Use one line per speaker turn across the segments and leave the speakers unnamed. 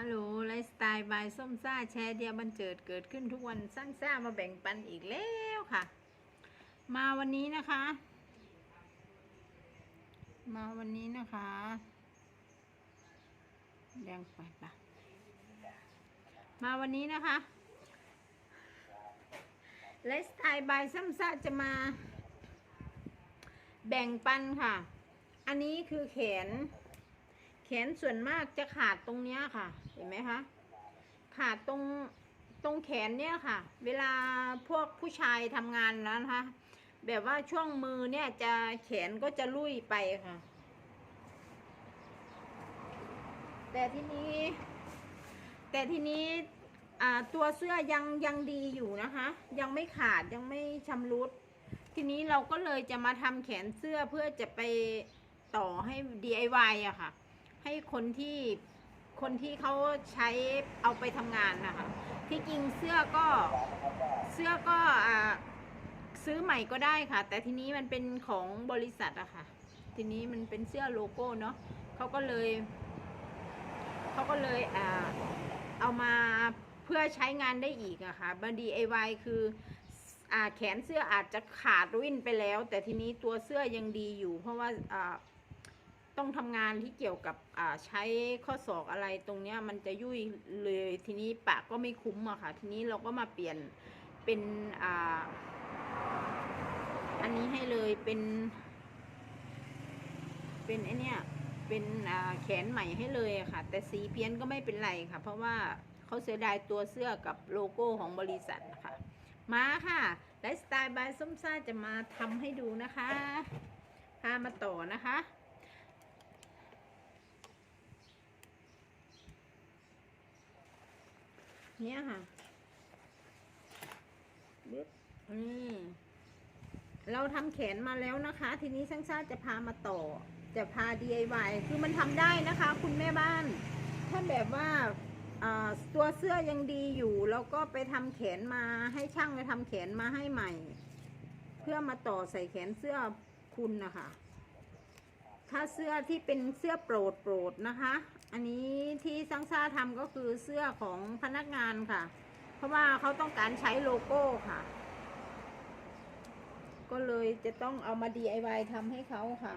ฮัลโหลไลฟ์สไตล์บายส้มซ่าแชร์เดียวบันเจิดเกิดขึ้นทุกวันสร้างซ่ามาแบ่งปันอีกแล้วค่ะ มาวันนี้นะคะ มาวันนี้นะคะแดงไปปะมาวันนี้นะคะไลฟ์สไตล์บายส้มซ่าจะมา แบ่งปันค่ะ อันนี้คือแขน แขนส่วนมากจะขาดตรงเนี้ยค่ะ เห็นไหมคะ ขาดตรงตรงแขนเนี่ยค่ะ เวลาพวกผู้ชายทำงานนะคะ แบบว่าช่วงมือเนี่ยจะแขนก็จะลุยไปค่ะ แต่ทีนี้ แต่ทีนี้ตัวเสื้อยังยังดีอยู่นะคะ ยังไม่ขาดยังไม่ชำรุด ทีนี้เราก็เลยจะมาทำแขนเสื้อเพื่อจะไปต่อให้ DIY อะค่ะ ให้คนที่คนที่เขาใช้เอาไปทำงานนะคะที่จริงเสื้อก็เสื้อก็อ่าซื้อใหม่ก็ได้ค่ะ แต่ทีนี้มันเป็นของบริษัทอะค่ะ ทีนี้มันเป็นเสื้อโลโก้เนาะเขาก็เลยเขาก็เลยอ่าเอามาเพื่อใช้งานได้อีกอะค่ะบาง DIY คืออ่าแขนเสื้ออาจจะขาดวิ่นไปแล้ว แต่ทีนี้ตัวเสื้อยังดีอยู่ เพราะว่าอ่า ต้องทำงานที่เกี่ยวกับใช้ข้อศอกอะไรตรงเนี้ยมันจะยุ่ยเลยทีนี้ปากก็ไม่คุ้มอะค่ะ ทีนี้เราก็มาเปลี่ยนเป็นอ่าอันนี้ให้เลยเป็น เป็นไอเนี้ยเป็นแขนใหม่ให้เลยค่ะ แต่สีเพี้ยนก็ไม่เป็นไรค่ะ เพราะว่าเขาเสียดายตัวเสื้อกับโลโก้ของบริษัทนะคะมาค่ะไลฟ์สไตล์บายส้มซ่าจะมาทำให้ดูนะคะพามาต่อนะคะ เนี่ยค่ะบึ๊บนี่เราทำแขนมาแล้วนะคะ ทีนี้ช่างชาติจะพามาต่อ จะพา DIY คือมันทำได้นะคะ คุณแม่บ้าน ถ้าแบบว่าอ่าตัวเสื้อยังดีอยู่ แล้วก็ไปทำแขนมาให้ช่างไปทำแขนมาให้ใหม่ เพื่อมาต่อใส่แขนเสื้อคุณนะคะ ถ้าเสื้อที่เป็นเสื้อโปรดโปรดนะคะ อันนี้ที่ซังซ่าทำก็คือเสื้อของพนักงานค่ะ เพราะว่าเขาต้องการใช้โลโก้ค่ะ ก็เลยจะต้องเอามา DIY ทำให้เขาค่ะ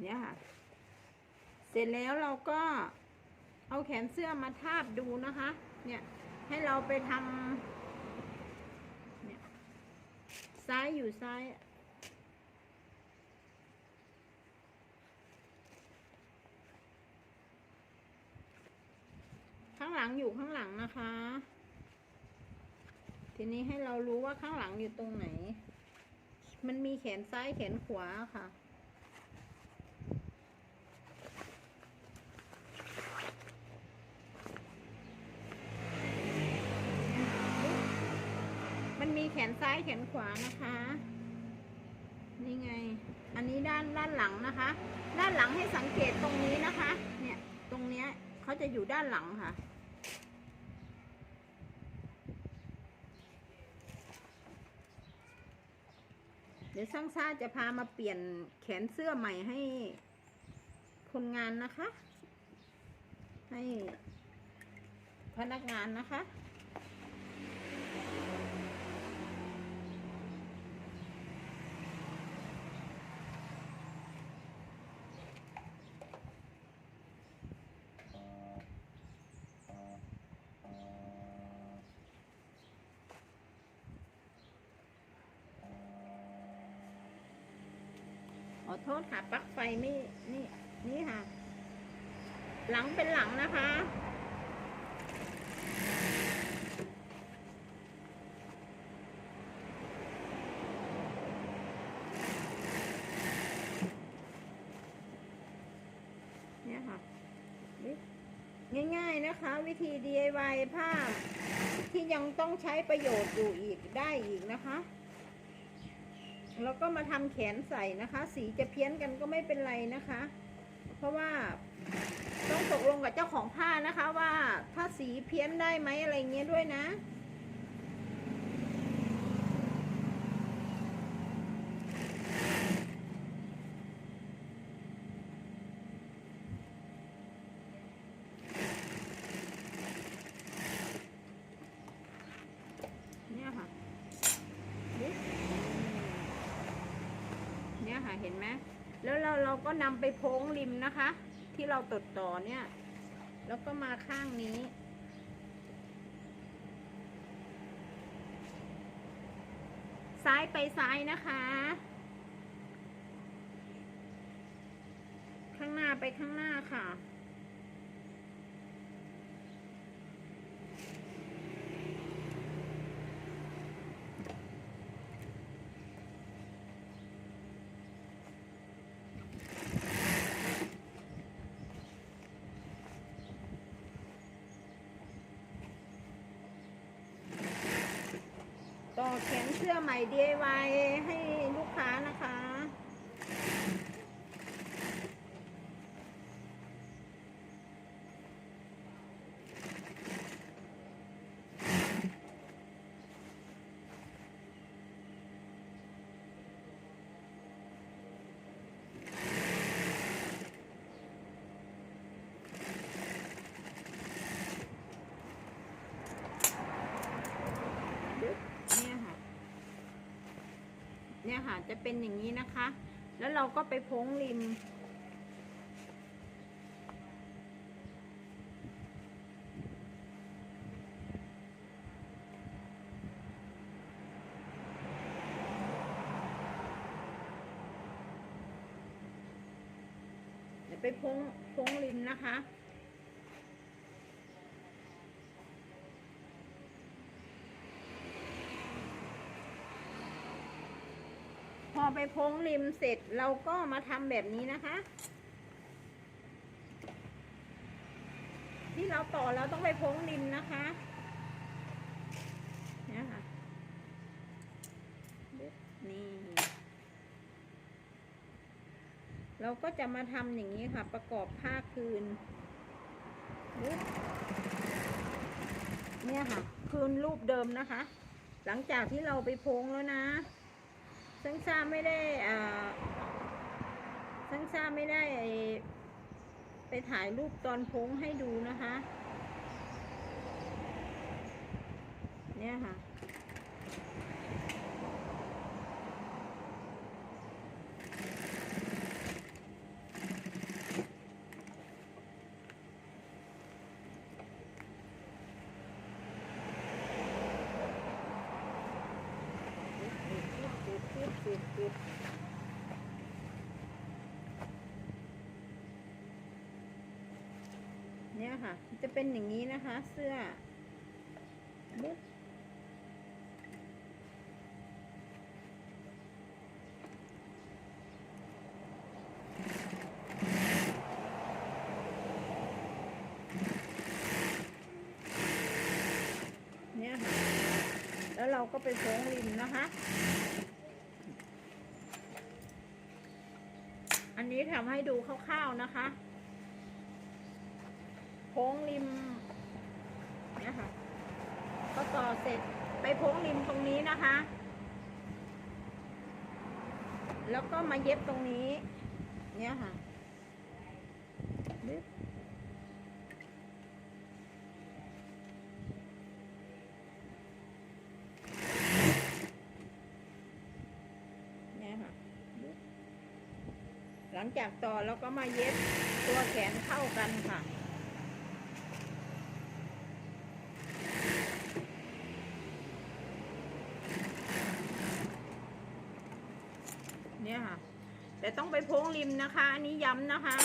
เนี่ยค่ะ เสร็จแล้วเราก็เอาแขนเสื้อมาทาบดูนะคะ เนี่ยให้เราไปทำเนี่ยซ้ายอยู่ซ้ายข้างหลังอยู่ข้างหลังนะคะ ทีนี้ให้เรารู้ว่าข้างหลังอยู่ตรงไหน มันมีแขนซ้ายแขนขวาค่ะ มันมีแขน ซ้ายแขนขวานะคะ นี่ไง อันนี้ด้านด้านหลังนะคะ ด้านหลังให้สังเกตตรงนี้นะคะ เนี่ยตรงเนี้ยเขาจะอยู่ด้านหลังค่ะ เดี๋ยวช่างซ่าจะพามาเปลี่ยนแขนเสื้อใหม่ให้คนงานนะคะ ให้พนักงานนะคะ อโทษค่ะปลั๊กไฟไม่นี่นี่ค่ะ หลังเป็นหลังนะคะ เนี่ยค่ะ ง่ายๆนะคะ วิธี DIY ผ้าที่ยังต้องใช้ประโยชน์อยู่อีกได้อีกนะคะ แล้วก็มาทำแขนใส่นะคะ สีจะเพี้ยนกันก็ไม่เป็นไรนะคะ เพราะว่าต้องตกลงกับเจ้าของผ้านะคะว่าถ้าสีเพี้ยนได้ไหมอะไรเงี้ยด้วยนะ เนี่ยค่ะนี่เนี่ย ค่ะเห็นไหมแล้วเราเราก็นำไปโพ้งริมนะคะ ที่เราตดต่อเนี่ย แล้วก็มาข้างนี้ ซ้ายไปซ้ายนะคะ ข้างหน้าไปข้างหน้าค่ะ เสื้อใหม่ DIY ให้ลูกค้านะคะ เนี่ยค่ะ เนี่ยค่ะ จะเป็นอย่างนี้นะคะ แล้วเราก็ไปพ้งริม เดี๋ยวไปพ้งพ้งริมนะคะ ไปพ้งริมเสร็จเราก็มาทำแบบนี้นะคะ ที่เราต่อเราต้องไปพ้งริมนะคะเนี่ยค่ะนี่เราก็จะมาทำอย่างนี้ค่ะ ประกอบผ้าคืนเนี่ยค่ะ คืนรูปเดิมนะคะ หลังจากที่เราไปพ้งแล้วนะ ซังซาไม่ได้อ่าซังซาไม่ได้ไปถ่ายรูปตอนโพ้งให้ดูนะคะ เนี่ยค่ะ เนี่ย ค่ะ จะเป็นอย่างนี้นะคะ เสื้อบุ๊บเนี่ยค่ะ แล้วเราก็ไปโค้งริมนะคะอันนี้ทำให้ดูคร่าวๆนะคะ โค้งริมเนี่ยค่ะก็ต่อเสร็จไปโค้งริมตรงนี้นะคะ แล้วก็มาเย็บตรงนี้ เนี่ยค่ะดึ๊บเนี่ยค่ะหลังจากต่อแล้วก็มาเย็บตัวแขนเข้ากันค่ะ เนี่ยค่ะ แต่ต้องไปโพ้งริม นะคะ อันนี้ย้ำนะคะ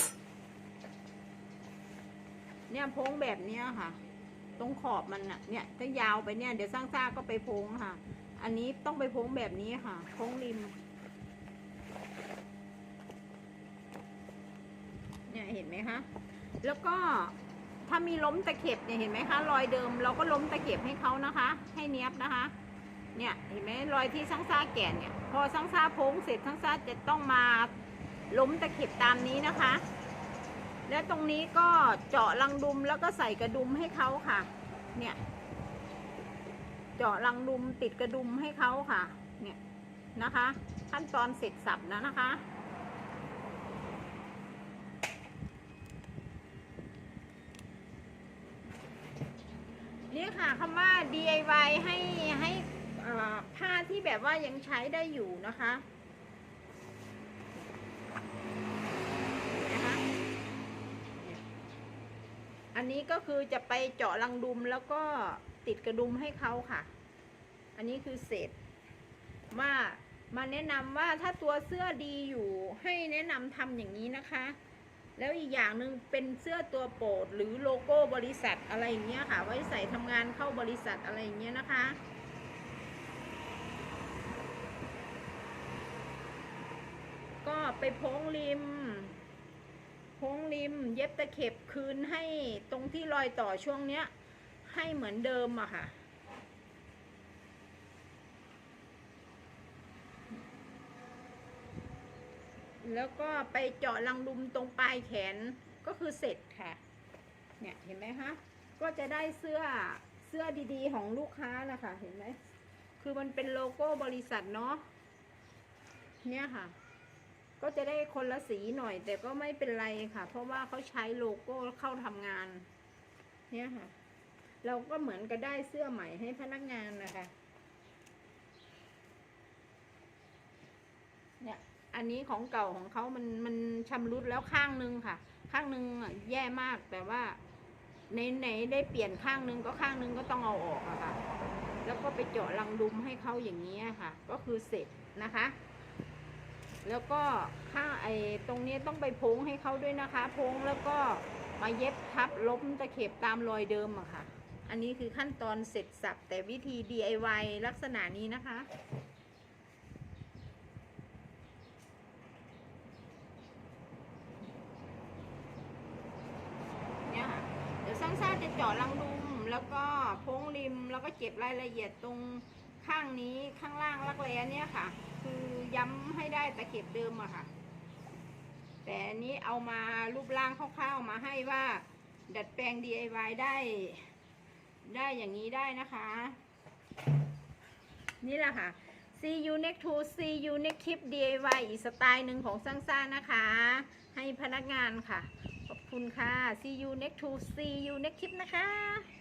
เนี่ยโพงแบบเนี้ยค่ะ ตรงขอบมันน่ะ เนี่ยถ้ายาวไปเนี่ย เดี๋ยวสร้างซ่าก็ไปโพงค่ะ อันนี้ต้องไปโพงแบบนี้ค่ะโพงริม เนี่ยเห็นไหมคะ แล้วก็ถ้ามีล้มตะเข็บเนี่ยเห็นไหมคะ รอยเดิมเราก็ล้มตะเข็บให้เขานะคะ ให้เนี้ยบนะคะ เนี่ยเห็นไหมรอยที่ซังซ่าแก่เนี่ย พอซังซ่าโพงเสร็จซังซ่าจะต้องมา ล้มตะเข็บตามนี้นะคะ และตรงนี้ก็เจาะรังดุมแล้วก็ใส่กระดุมให้เขาค่ะ เนี่ย เจาะรังดุมติดกระดุมให้เขาค่ะ เนี่ยนะคะ ขั้นตอนเสร็จสับนะนะคะนี่ค่ะคำว่า DIY ให้ให้ผ้าที่แบบว่ายังใช้ได้อยู่นะคะเนี่ย อันนี้ก็คือจะไปเจาะรังดุมแล้วก็ติดกระดุมให้เขาค่ะ อันนี้คือเสร็จว่ามาแนะนำว่าถ้าตัวเสื้อดีอยู่ให้แนะนำทำอย่างนี้นะคะ แล้วอีกอย่างหนึ่งเป็นเสื้อตัวโปรดหรือโลโก้บริษัทอะไรอย่างเงี้ยค่ะ ไว้ใส่ทำงานเข้าบริษัทอะไรอย่างเงี้ยนะคะก็ไปโพ้งริม พ้งริม เย็บตะเข็บคืนให้ตรงที่รอยต่อช่วงเนี้ย ให้เหมือนเดิมอะค่ะ แล้วก็ไปเจาะรังดุมตรงปลายแขนก็คือเสร็จค่ะ เนี่ยเห็นไหมคะ ก็จะได้เสื้อเสื้อดีๆของลูกค้านะคะ เห็นไหม คือมันเป็นโลโก้บริษัทเนาะ เนี่ยค่ะ ก็จะได้คนละสีหน่อย แต่ก็ไม่เป็นไรค่ะ เพราะว่าเขาใช้โลโก้เข้าทำงาน เนี่ยค่ะ เราก็เหมือนกับได้เสื้อใหม่ให้พนักงานนะคะ เนี่ย อันนี้ของเก่าของเขามันมันชำรุดแล้วข้างนึงค่ะ ข้างนึงอะแย่มากแต่ว่าในไหนได้เปลี่ยนข้างนึงก็ข้างนึงก็ต้องเอาออกอะค่ะ แล้วก็ไปเจาะรังดุมให้เขาอย่างนี้ค่ะ ก็คือเสร็จนะคะ แล้วก็ข้างไอ้ตรงนี้ต้องไปพ้งให้เขาด้วยนะคะพ้งแล้วก็มาเย็บทับล้มตะเข็บตามรอยเดิมอะค่ะ อันนี้คือขั้นตอนเสร็จสับแต่วิธี DIY ลักษณะนี้นะคะเนี่ยค่ะเดี๋ยวซ่างซ่าจะเจาะรังดุมแล้วก็พ้งริมแล้วก็เก็บรายละเอียดตรงข้างนี้ข้างล่างรักแร้เนี่ยค่ะ คือย้ำให้ได้ ตะเข็บเดิมอะค่ะ แต่อันนี้เอามารูปร่างคร่าวๆมาให้ว่า ดัดแปลง DIY ได้ ได้อย่างนี้ได้นะคะ นี่แหละค่ะ See you next to See you next clip DIY อีกสไตล์หนึ่งของซังซ่านะคะ ให้พนักงานค่ะ ขอบคุณค่ะ See you next to See you next clip นะคะ